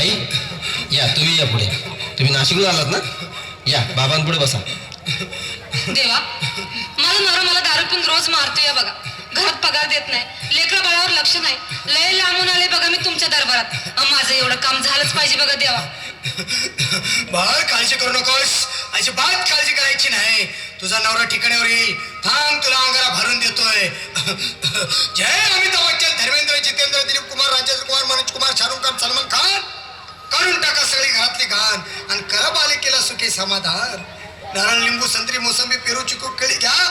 बाई या तुम्ही या पुढे. तुम्ही नाशिकहून आलात ना? या बाबांपुढे बसा. देवा माझा नवरा मला दारू पिऊन रोज मारतोय बघा. घरात पगार देत नाही लेकरा बाळावर लक्ष नाही. लय लांबून आले बघा मी तुमच्या दरबारात. अं, माझं एवढं काम झालंच पाहिजे बघा देवा. बाळ काळजी करू नकोस. अजिबात काळजी करायची नाही. तुझा नवरा ठिकाण्यावर येईल. थांब तुला अंगारा भरून देतोय. जय अमिताभ बच्चन धर्मेंद्र जितेंद्र दिलीप कुमार राजेंद्र कुमार मनोज कुमार शाहरुख खान सलमान खान काढून टाका सगळी घरातली घाण आणि करा बालिकेला सुखी समाधान. नारळ लिंबू संत्री मोसंबी पेरू चिकू केळी घ्या.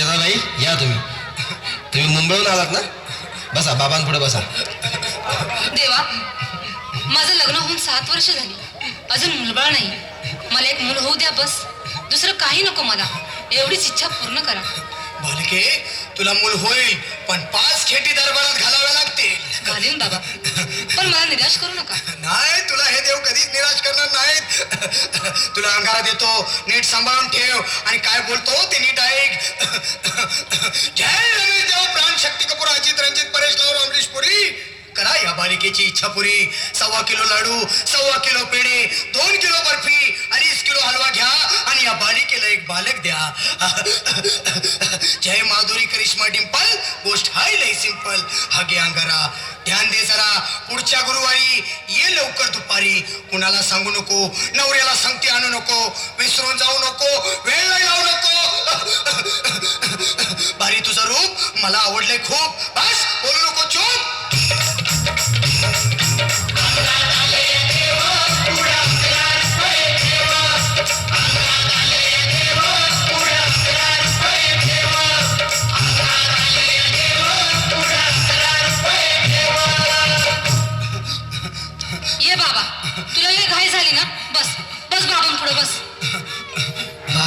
सुजाताबाई या तुम्ही. तुम्ही मुंबईहून आलात ना? बसा बाबांपुढे बसा. देवा माझं लग्न होऊन सात वर्ष झाली. अजून मुलबाळ नाही. मला एक मूल होऊ द्या बस. दुसरं काही नको मला. एवढीच इच्छा पूर्ण करा. बालिके तुला मूल होईल पण पाच खेटी दरबारात घालाव्या लागतील. घालीन बाबा. पण मला निराश करू नका. नाही तुला हे देव कधीच निराश करणार नाहीत. तुला अंगारा देतो नीट सांभाळून ठेव. आणि काय बोलतो? या इच्छा पुरी. सव्वा किलो लाडू सव्वा किलो पेढे दोन किलो बर्फी अडीच किलो हलवा घ्या आणि या बालिकेला एक बालक द्या. जय माधुरी करिश्मा डिंपल. गोष्ट हाय लय सिंपल. हा अंगारा. ध्यान दे जरा. पुढच्या गुरुवारी ये लवकर दुपारी. कुणाला सांगू नको? नवऱ्याला सांगते आणू नको. विसरून जाऊ नको.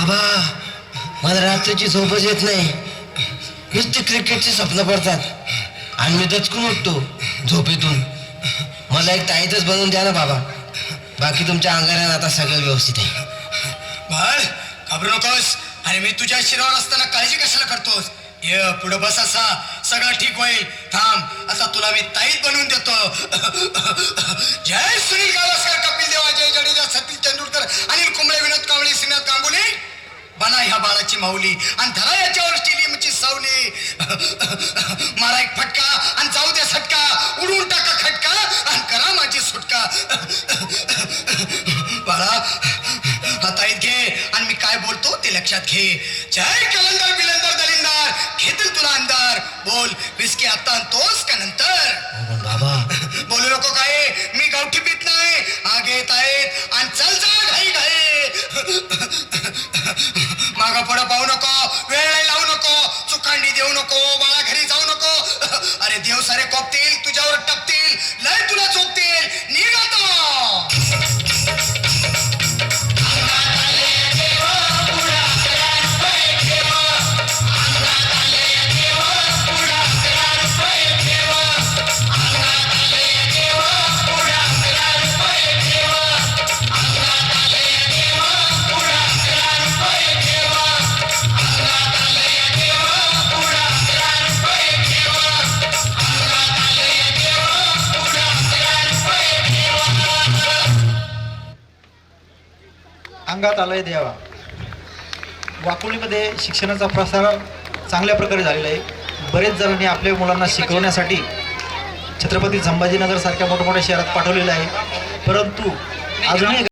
बाबा मला रात्रीची झोपच येत नाही. नुसते क्रिकेटची स्वप्न पडतात. आणि मी दचकून उठतो झोपेतून. मला एक ताईतच बनवून द्या ना बाबा. बाकी तुमच्या अंगाऱ्यानं आता सगळं व्यवस्थित आहे. बाळ घाबरू नकोस. आणि मी तुझ्या शिरावर असताना काळजी कशाला करतोस? ये पुढं बस असा. सगळं ठीक होईल. थांब. असा तुला मी ताईत बनवून देतो. जय सुनील गावस्कर कपिल देवा जय जडेजा सतीश तेंडुलकर अनिल कुंबळे विनोद कांबळे माऊली. आणि धरा याच्यावर स्टेडियमची सावली. मारा एक फटका आणि जाऊ द्या सटका. उडून टाका खटका आणि करा माझी सुटका. बाळा हाता घे आणि मी काय बोलतो ते लक्षात घे. जय कलंदर बिलंदर दलिंदर. घेतील तुला अंधार. बोल विस्की आता आणतोस का नंतर? पण बाबा. बोलू नको काय? मी गावठी पीत नाही. आगे येत आहेत आणि चल जा घाई घाई. अंगात आलंय द्यावा वाकोलीमध्ये शिक्षणाचा प्रसार चांगल्या प्रकारे झालेला आहे. बरेच जणांनी आपल्या मुलांना शिकवण्यासाठी छत्रपती संभाजीनगर सारख्या मोठमोठ्या शहरात पाठवलेलं आहे. परंतु अजूनही